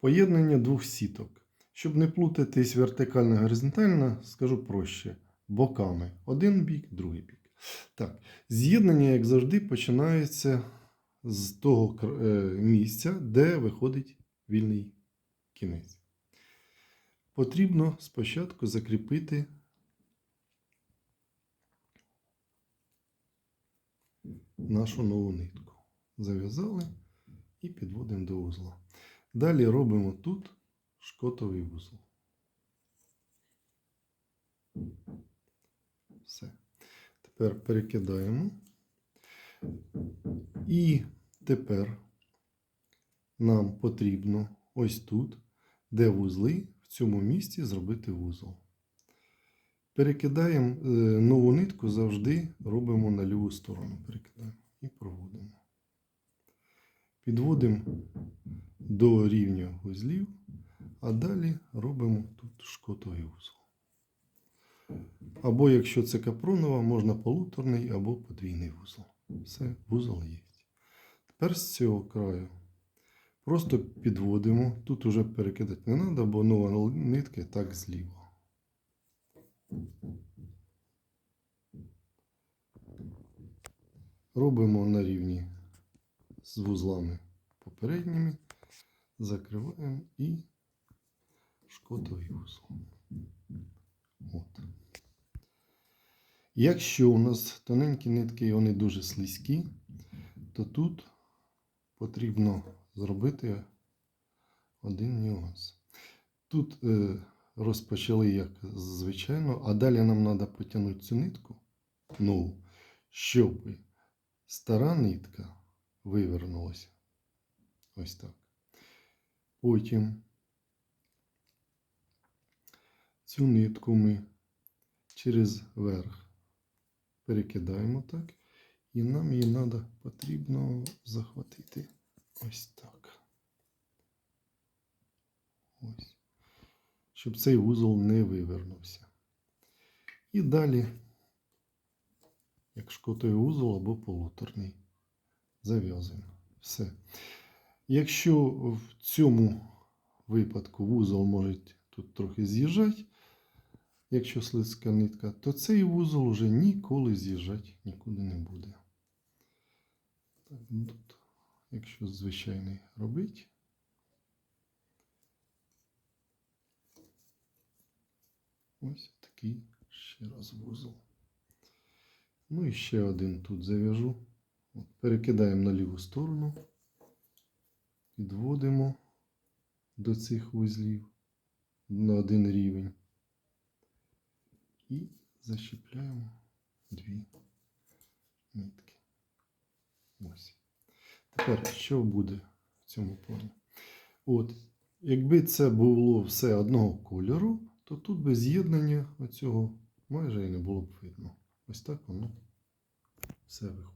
Поєднання двох сіток. Щоб не плутатись вертикально горизонтально, скажу проще. Боками. Один бік, другий бік. Так, з'єднання, як завжди, починається з того е, місця, де виходить вільний кінець. Потрібно спочатку закріпити нашу нову нитку. Зав'язали і підводимо до вузла. Далі робимо тут шкотовий вузол. Все. Тепер перекидаємо. І тепер нам потрібно ось тут, де вузли, в цьому місці зробити вузол. Перекидаємо е, нову нитку, завжди робимо на ліву сторону. Перекидаємо і проводимо. Підводимо до рівня вузлів, а далі робимо тут шкотовий вузол. Або якщо це капронова, можна полуторний або подвійний вузол. Все, вузол є. Тепер з цього краю просто підводимо. Тут уже перекидати не треба, бо нова нитка так зліва. Робимо на рівні з вузлами попередніми, закриваємо і шкотовий вузол. От. Якщо у нас тоненькі нитки вони дуже слизькі, то тут потрібно зробити один нюанс. Тут е, розпочали як звичайно, а далі нам треба потягнути цю нитку нову, щоб стара нитка вивернулася. Ось так. Потім цю нитку ми через верх перекидаємо так. І нам її треба потрібно захватити ось так. Ось. Щоб цей вузол не вивернувся. І далі, як шкотовий вузол або полуторний, зав'язуємо. Все. Якщо в цьому випадку вузол може тут трохи з'їжджати, якщо слизька нитка, то цей вузол вже ніколи з'їжджати нікуди не буде. Так, ну тут, якщо звичайний робить, ось такий ще раз вузол. Ну і ще один тут зав'яжу. Перекидаємо на ліву сторону, підводимо до цих вузлів на один рівень і защіпляємо дві нитки. Ось. Тепер що буде в цьому плані? От, якби це було все одного кольору, то тут без з'єднання оцього майже і не було б видно. Ось так воно все виходить.